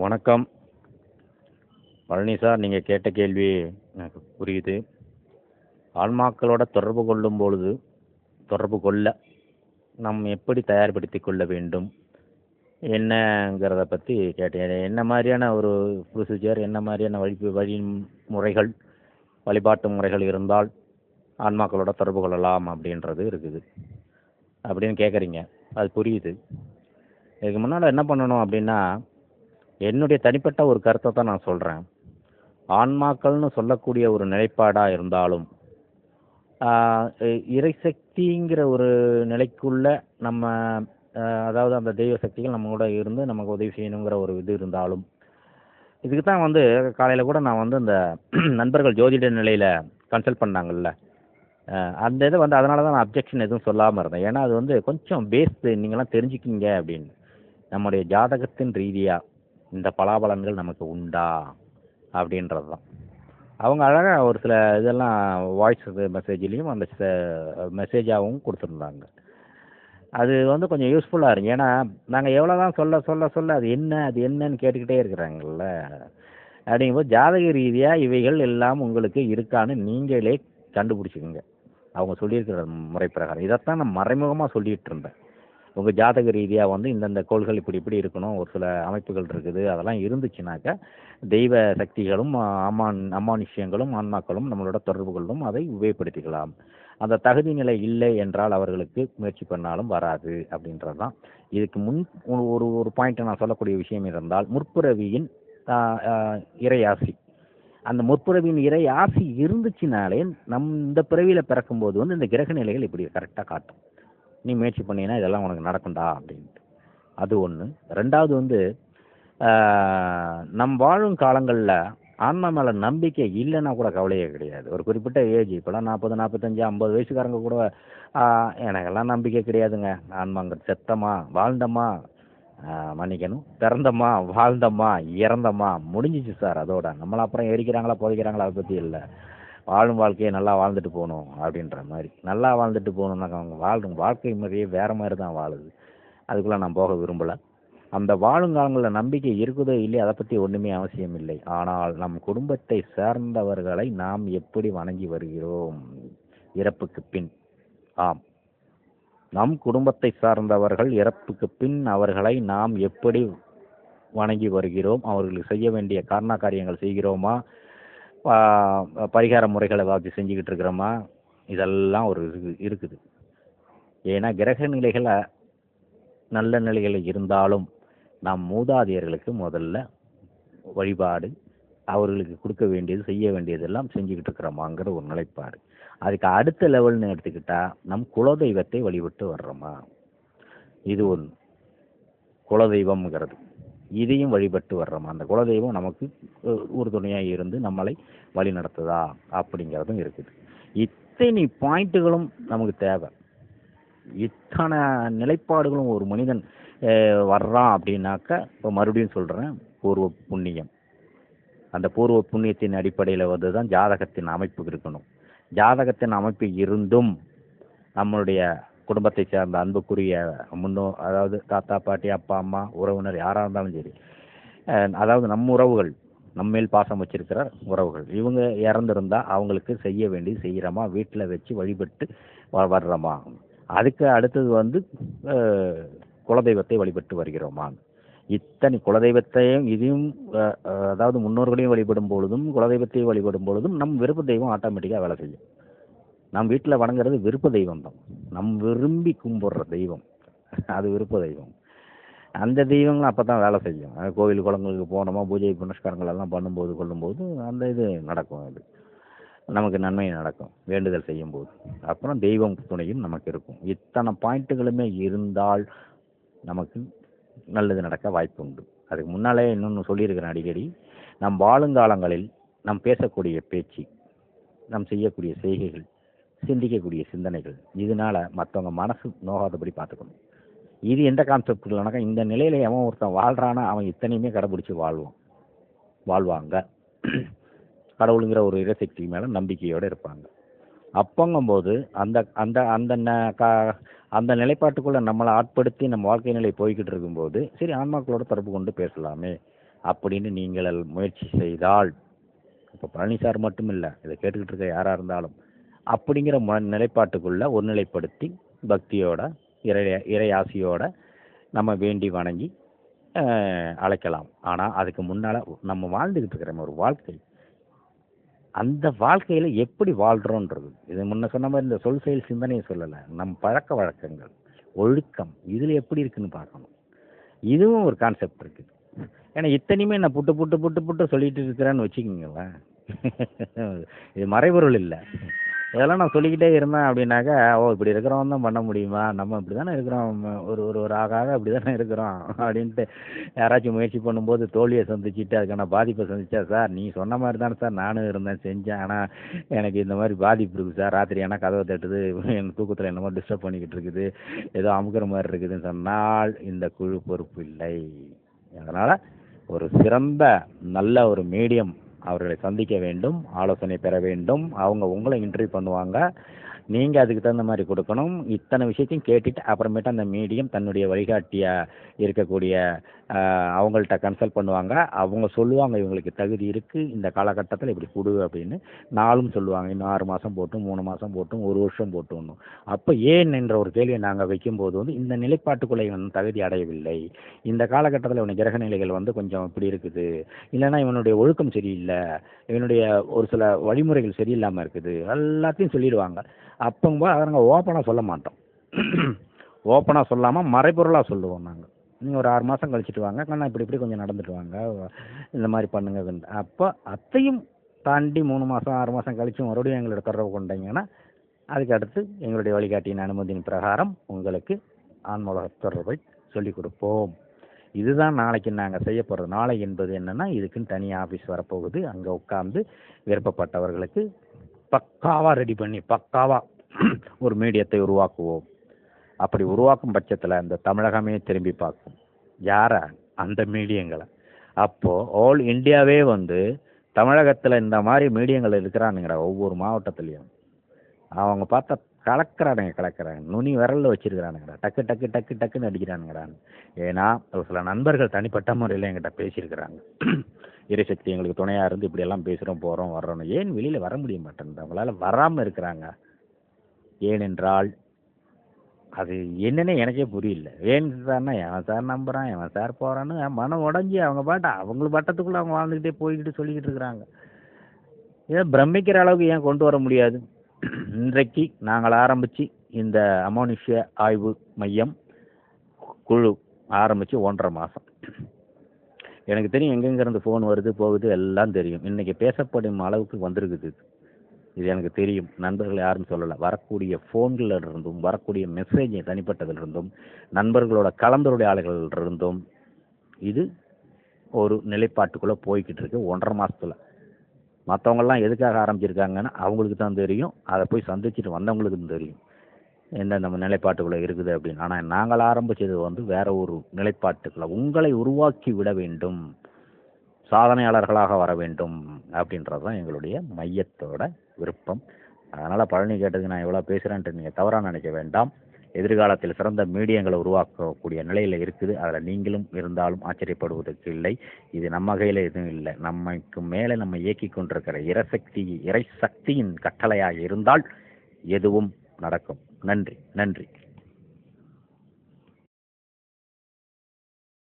வணக்கம். பழனி சார் நீங்கள் கேட்ட கேள்வி எனக்கு புரியுது. ஆன்மாக்களோட தொடர்பு கொள்ளும் பொழுது தொடர்பு கொள்ள நாம் எப்படி தயார்படுத்தி கொள்ள வேண்டும்? என்னங்கிறத பற்றி கேட்டேன். என்ன மாதிரியான ஒரு ப்ரொசீஜர் என்ன மாதிரியான வழி வழிமுறைகள் வழிபாட்டு முறைகள் இருந்தால் ஆன்மாக்களோட தொடர்பு கொள்ளலாம் அப்படின்றது இருக்குது. அப்படின்னு கேட்குறீங்க அது புரியுது. இதுக்கு முன்னால் என்ன பண்ணணும் அப்படின்னா என்னுடைய தனிப்பட்ட ஒரு கருத்தை தான் நான் சொல்கிறேன் ஆன்மாக்கள்னு சொல்லக்கூடிய ஒரு நிலைப்பாடாக இருந்தாலும் இறைசக்திங்கிற ஒரு நிலைக்குள்ள நம்ம அதாவது அந்த தெய்வ சக்திகள் நம்ம கூட இருந்து நமக்கு உதவி செய்யணுங்கிற ஒரு இது இருந்தாலும் இதுக்கு தான் வந்து காலையில் கூட நான் வந்து இந்த நண்பர்கள் ஜோதிட நிலையில் கன்சல்ட் பண்ணாங்கல்ல. அந்த இதை வந்து அதனால தான் நான் அப்ஜெக்ஷன் எதுவும் சொல்லாமல் இருந்தேன். ஏன்னா அது வந்து கொஞ்சம் பேஸ்டு நீங்களாம் தெரிஞ்சுக்கிங்க அப்படின்னு. நம்முடைய ஜாதகத்தின் ரீதியாக இந்த பலாபலன்கள் நமக்கு உண்டா? அப்படின்றது தான் அவங்க அழகாக ஒரு சில இதெல்லாம் வாய்ஸ் மெசேஜ்லேயும் அந்த மெசேஜாகவும் கொடுத்துருந்தாங்க. அது வந்து கொஞ்சம் யூஸ்ஃபுல்லாக இருக்கும் ஏன்னா நாங்கள் எவ்வளோ தான் சொல்ல சொல்ல சொல்ல அது என்ன அது என்னன்னு கேட்டுக்கிட்டே இருக்கிறாங்கல்ல? அப்படிங்கும்போது ஜாதக ரீதியாக இவைகள் எல்லாம் உங்களுக்கு இருக்கான்னு நீங்களே கண்டுபிடிச்சிக்கோங்க. அவங்க சொல்லியிருக்கிற முறை பிரகாரம். இதைத்தான் நான் மறைமுகமாக சொல்லிகிட்டு இருந்தேன். உங்கள் ஜாதக ரீதியாக வந்து இந்தந்த கோள்கள் இப்படி இப்படி இருக்கணும் ஒரு சில அமைப்புகள் இருக்குது அதெல்லாம் இருந்துச்சுனாக்கா தெய்வ சக்திகளும் அம்மான் அம்மானுஷ்யங்களும் ஆன்மாக்களும் நம்மளோட தொடர்புகளும் அதை உபயோகப்படுத்திக்கலாம். அந்த தகுதி நிலை இல்லை என்றால் அவர்களுக்கு முயற்சி பண்ணாலும் வராது அப்படின்றது தான் இதுக்கு முன் ஒரு ஒரு பாயிண்ட் நான் சொல்லக்கூடிய விஷயம் இருந்தால் முற்புறவியின் இறையாசி அந்த முற்புறவியின் இறை ஆசி இருந்துச்சுனாலே நம் இந்த பிறவியில் பிறக்கும்போது வந்து இந்த கிரக நிலைகள் இப்படி கரெக்டாக காட்டும். நீ முயற்சி பண்ணீங்கன்னா இதெல்லாம் உனக்கு நடக்கும்டா அப்படின்ட்டு. அது ஒன்று ரெண்டாவது வந்து நம் வாழும் காலங்களில் ஆன்மா மேலே நம்பிக்கை இல்லைன்னா கூட கவலையே கிடையாது. ஒரு குறிப்பிட்ட ஏஜ் இப்போலாம் நாற்பது நாற்பத்தஞ்சு ஐம்பது வயசுக்காரங்க கூட எனக்கெல்லாம் நம்பிக்கை கிடையாதுங்க. ஆன்மாங்கிறது செத்தமா வாழ்ந்தமா மன்னிக்கணும். பிறந்தம்மா வாழ்ந்தம்மா இறந்தம்மா முடிஞ்சிச்சு சார் அதோட. நம்மள அப்புறம் எரிக்கிறாங்களா புதைக்கிறாங்களா அதை பற்றி இல்லை. வாழும் வாழ்க்கையை நல்லா வாழ்ந்துட்டு போகணும் அப்படின்ற மாதிரி. நல்லா வாழ்ந்துட்டு போகணும்னாக்க அவங்க வாழும் வாழ்க்கை முறையே வேற மாதிரி தான் வாழுது. அதுக்குள்ளே நான் போக விரும்பலை. அந்த வாழுங்காலங்களில் நம்பிக்கை இருக்குதோ இல்லையோ அதை பற்றி ஒன்றுமே அவசியம் இல்லை. ஆனால் நம் குடும்பத்தை சார்ந்தவர்களை நாம் எப்படி வணங்கி வருகிறோம்? இறப்புக்கு பின். ஆம். நம் குடும்பத்தை சார்ந்தவர்கள் இறப்புக்கு பின் அவர்களை நாம் எப்படி வணங்கி வருகிறோம்? அவர்களுக்கு செய்ய வேண்டிய காரண காரியங்கள் செய்கிறோமா? பரிகார முறைகளை ஏதாவது செஞ்சுக்கிட்டு இருக்கிறோமா? இதெல்லாம் ஒரு இது இருக்குது. ஏன்னா கிரக நிலைகளை நல்ல நிலையில் இருந்தாலும் நாம் மூதாதையர்களுக்கு முதல்ல வழிபாடு அவர்களுக்கு கொடுக்க வேண்டியது செய்ய வேண்டியதெல்லாம் செஞ்சுக்கிட்டு இருக்கிறோமாங்கிற ஒரு நிலைப்பாடு. அதுக்கு அடுத்த லெவல்னு எடுத்துக்கிட்டா நம் குலதெய்வத்தை வழிபட்டு வர்றோமா? இது ஒன்று குலதெய்வம்ங்கிறது. இதையும் வழிபட்டு வர்றோம்? அந்த குலதெய்வம் நமக்கு அஹ், உறுதுணையாக இருந்து நம்மளை வழி நடத்துதா அப்படிங்கிறதும் இருக்குது. இத்தனை பாயிண்ட்டுகளும் நமக்கு தேவை. இத்தனை நிலைப்பாடுகளும் ஒரு மனிதன் வர்றான் அப்படின்னாக்க இப்போ மறுபடியும் சொல்கிறேன் பூர்வ புண்ணியம். அந்த பூர்வ புண்ணியத்தின் அடிப்படையில் வந்து தான் ஜாதகத்தின் அமைப்பு இருக்கணும். ஜாதகத்தின் அமைப்பு இருந்தும் நம்மளுடைய குடும்பத்தை சேர்ந்த அன்புக்குரிய முன்னோ அதாவது தாத்தா பாட்டி அப்பா அம்மா உறவினர் யாராக இருந்தாலும் சரி அதாவது நம்ம உறவுகள் நம்மேல் பாசம் வச்சிருக்கிற உறவுகள் இவங்க இறந்துருந்தா அவங்களுக்கு செய்ய வேண்டி செய்கிறோமா வீட்டில் வச்சு வழிபட்டு வ- வர்றோமா? அதுக்கு அடுத்தது வந்து குலதெய்வத்தை வழிபட்டு வருகிறோமா? இத்தனை குலதெய்வத்தையும் இதையும் அதாவது முன்னோர்களையும் வழிபடும் பொழுதும் குலதெய்வத்தையும் வழிபடும் பொழுதும் நம் விருப்ப தெய்வம் ஆட்டோமேட்டிக்காக வேலை செய்யும். நம் வீட்டில் வணங்குறது விருப்ப தெய்வம் தான். நம் விரும்பி கும்பிட்ற தெய்வம். அது விருப்ப தெய்வம். அந்த தெய்வங்களும் அப்போ தான் வேலை செய்யும். கோவில் குளங்களுக்கு போனோமா பூஜை புனஸ்காரங்கள் எல்லாம் பண்ணும்போது கொள்ளும்போது அந்த இது நடக்கும் அது. நமக்கு நன்மை நடக்கும் வேண்டுதல் செய்யும்போது. அப்புறம் தெய்வம் துணையும் நமக்கு இருக்கும். இத்தனை பாயிண்ட்டுகளுமே இருந்தால் நமக்கு நல்லது நடக்க வாய்ப்பு உண்டு. அதுக்கு முன்னாலே இன்னொன்று சொல்லியிருக்கிறேன் அடிக்கடி. நம் வாழுங்காலங்களில் நாம் பேசக்கூடிய பேச்சு நாம் செய்யக்கூடிய செய்கைகள் சிந்திக்கக்கூடிய சிந்தனைகள். இதனால மற்றவங்க மனசு நோகாதபடி பார்த்துக்கணும். இது எந்த கான்செப்ட் இல்லைனாக்கா இந்த நிலையில எவன் ஒருத்தன் வாழ்றானா அவன் இத்தனையுமே கடைபிடிச்சு வாழ்வான். வாழ்வாங்க. கடவுளுங்கிற ஒரு இறைசக்தி மேலே நம்பிக்கையோடு இருப்பாங்க. அப்போங்கும்போது அந்த அந்த அந்த ந- க- அந்த நிலைப்பாட்டுக்குள்ளே நம்மளை ஆட்படுத்தி நம்ம வாழ்க்கை நிலை போய்கிட்டு இருக்கும்போது சரி ஆன்மாக்களோட தொடர்பு கொண்டு பேசலாமே அப்படின்னு நீங்கள் முயற்சி செய்தால் இப்போ பழனி சார் மட்டும் இல்லை இதை கேட்டுக்கிட்டு இருக்க யாராக இருந்தாலும் அப்படிங்கிற ம நிலைப்பாட்டுக்குள்ளே ஒருநிலைப்படுத்தி பக்தியோட இறை இறை நம்ம வேண்டி வணங்கி அழைக்கலாம். ஆனால் அதுக்கு முன்னால் நம்ம வாழ்ந்துக்கிட்டு இருக்கிற ஒரு வாழ்க்கை. அந்த வாழ்க்கையில் எப்படி வாழ்கிறோன்றது இது முன்ன சொன்ன மாதிரி இந்த சொல் செயல் சிந்தனையை சொல்லலை. நம் பழக்க வழக்கங்கள் ஒழுக்கம் இதில் எப்படி இருக்குன்னு பார்க்கணும். இதுவும் ஒரு கான்செப்ட் இருக்குது ஏன்னா இத்தனையுமே நான் புட்டு புட்டு புட்டு புட்டு சொல்லிட்டு இருக்கிறேன்னு வச்சுக்கிங்களேன். இது மறைபொருள் இல்லை. இதெல்லாம் நான் சொல்லிக்கிட்டே இருந்தேன் அப்படின்னாக்கா ஓ இப்படி இருக்கிறவன் தான் பண்ண முடியுமா? நம்ம இப்படி தானே இருக்கிறோம். ஒரு ஒரு ஒரு ஆக ஆக இப்படி தானே இருக்கிறோம் அப்படின்ட்டு யாராச்சும் முயற்சி பண்ணும்போது தோல்வியை சந்திச்சுட்டு அதுக்கான பாதிப்பை சந்திச்சா சார் நீ சொன்ன மாதிரி தானே சார் நானும் இருந்தேன் செஞ்சேன். ஆனால் எனக்கு இந்த மாதிரி பாதிப்பு இருக்குது சார். ராத்திரி ஆனால் கதவை தட்டுது? என் தூக்கத்தில் என்னமோ டிஸ்டர்ப் பண்ணிக்கிட்டு இருக்குது. ஏதோ அமுக்கிற மாதிரி இருக்குதுன்னு சொன்னால் இந்த குழு பொறுப்பு இல்லை. அதனால் ஒரு சிறந்த நல்ல ஒரு மீடியம் அவர்களை சந்திக்க வேண்டும் ஆலோசனை பெற வேண்டும். அவங்க உங்களை இன்டர்வியூ பண்ணுவாங்க. நீங்கள் அதுக்கு தகுந்த மாதிரி கொடுக்கணும். இத்தனை விஷயத்தையும் கேட்டுட்டு அப்புறமேட்டு அந்த மீடியம் தன்னுடைய வழிகாட்டியாக இருக்கக்கூடிய அவங்கள்ட்ட கன்சல்ட் பண்ணுவாங்க. அவங்க சொல்லுவாங்க இவங்களுக்கு தகுதி இருக்குது இந்த காலகட்டத்தில் இப்படி கொடு அப்படின்னு. நாளும் சொல்லுவாங்க. இன்னும் ஆறு மாதம் போட்டும் மூணு மாதம் போட்டும் ஒரு வருஷம் போட்டும் அப்போ ஏன் என்ற ஒரு கேள்வியை நாங்கள் வைக்கும்போது வந்து இந்த நிலைப்பாட்டுக்குள்ளே இவன் தகுதி அடையவில்லை. இந்த காலகட்டத்தில் இவனுடைய கிரக நிலைகள் வந்து கொஞ்சம் இப்படி இருக்குது. இல்லைன்னா இவனுடைய ஒழுக்கம் சரியில்லை. இவனுடைய ஒரு சில வழிமுறைகள் சரியில்லாமல் இருக்குது. எல்லாத்தையும் சொல்லிடுவாங்க. அப்போங்கும்போது அதை நாங்கள் ஓப்பனாக சொல்ல மாட்டோம். ஓப்பனாக சொல்லாமல் மறைபொருளாக சொல்லுவோம் நாங்கள் நீங்கள் ஒரு ஆறு மாதம் கழிச்சிட்டு வாங்க கண்ணா இப்படி இப்படி கொஞ்சம் நடந்துட்டு வாங்க இந்த மாதிரி பண்ணுங்க அப்போ அத்தையும் தாண்டி மூணு மாதம் ஆறு மாதம் கழிச்சு மறுபடியும் எங்களோட தொடர்பு கொண்டீங்கன்னா அதுக்கு அடுத்து எங்களுடைய வழிகாட்டியின் அனுமதியின் பிரகாரம் உங்களுக்கு ஆன்மலக தொடர்பை சொல்லிக் கொடுப்போம். இதுதான் நாளைக்கு நாங்கள் செய்ய போகிறது நாளை என்பது என்னென்னா இதுக்குன்னு தனி ஆஃபீஸ் வரப்போகுது. அங்கே உட்காந்து விருப்பப்பட்டவர்களுக்கு பக்காவாக ரெடி பண்ணி பக்காவாக ஒரு மீடியத்தை உருவாக்குவோம். அப்படி உருவாக்கும் பட்சத்தில் இந்த தமிழகமே திரும்பி பார்க்கும். யாரை? அந்த மீடியங்களை. அப்போது ஆல் இந்தியாவே வந்து தமிழகத்தில் இந்த மாதிரி மீடியங்கள் இருக்கிறானுங்கடா ஒவ்வொரு மாவட்டத்துலேயும். அவங்க பார்த்தா கலக்கிறானுங்க கலக்கிறாங்க. நுனி விரலில் வச்சிருக்கிறானுங்கடா. டக்கு டக்கு டக்கு டக்குன்னு அடிக்கிறானுங்கடான்னு. ஏன்னா ஒரு சில நண்பர்கள் தனிப்பட்ட முறையில் என்கிட்ட பேசியிருக்கிறாங்க. எரிசக்தி எங்களுக்கு துணையாக இருந்து இப்படியெல்லாம் பேசுகிறோம் போகிறோம் வர்றோம் ஏன் வெளியில் வர முடிய மாட்டேங்குது அவங்களால வராமல் இருக்கிறாங்க. ஏனென்றால் அது என்னன்னே எனக்கே புரியல. ஏன் சார்னா எவன் சார் நம்புகிறான் எவன் சார் போகிறான்னு மனம் உடஞ்சி அவங்க பாட்டு அவங்க பட்டத்துக்குள்ளே அவங்க வாழ்ந்துக்கிட்டே போய்கிட்டு சொல்லிக்கிட்டு இருக்கிறாங்க. ஏதோ பிரமிக்கிற அளவுக்கு ஏன் கொண்டு வர முடியாது? இன்றைக்கு நாங்கள் ஆரம்பித்து இந்த அமோனிஷிய ஆய்வு மையம் குழு ஆரம்பித்து ஒன்றரை மாதம் எனக்கு தெரியும் எங்கெங்கேருந்து ஃபோன் வருது போகுது எல்லாம் தெரியும். இன்றைக்கி பேசப்படும் அளவுக்கு வந்திருக்குது இது. எனக்கு தெரியும். நண்பர்கள் யாரும் சொல்லலை. வரக்கூடிய ஃபோன்களில் இருந்தும் வரக்கூடிய மெசேஜ் தனிப்பட்டதிலிருந்தும் நண்பர்களோட கலந்தருடைய இருந்தும் இது ஒரு நிலைப்பாட்டுக்குள்ளே போய்கிட்டு இருக்கு. ஒன்றரை மாதத்தில் மற்றவங்கெல்லாம் எதுக்காக ஆரம்பிச்சிருக்காங்கன்னு அவங்களுக்கு தான் தெரியும். அதை போய் சந்திச்சுட்டு வந்தவங்களுக்கு தெரியும். எந்த நம்ம நிலைப்பாட்டுக்குள்ளே இருக்குது அப்படின்னு. ஆனால் நாங்கள் ஆரம்பிச்சது வந்து வேற ஒரு நிலைப்பாட்டுக்குள்ள. உங்களை உருவாக்கி விட வேண்டும். சாதனையாளர்களாக வர வேண்டும் அப்படின்றது தான் எங்களுடைய மையத்தோட விருப்பம். அதனால் பழனி கேட்டதுக்கு நான் எவ்வளோ பேசுகிறேன்ட்டு நீங்கள் தவறாக நினைக்க வேண்டாம். எதிர்காலத்தில் சிறந்த மீடியங்களை உருவாக்கக்கூடிய நிலையில் இருக்குது. அதில் நீங்களும் இருந்தாலும் ஆச்சரியப்படுவதற்கு இல்லை. இது நம்ம கையில் எதுவும் இல்லை. நம்மைக்கு மேலே நம்ம இயக்கி கொண்டிருக்கிற இறைசக்தி இறை சக்தியின் கட்டளையாக இருந்தால் எதுவும் நடக்கும். நன்றி நன்றி.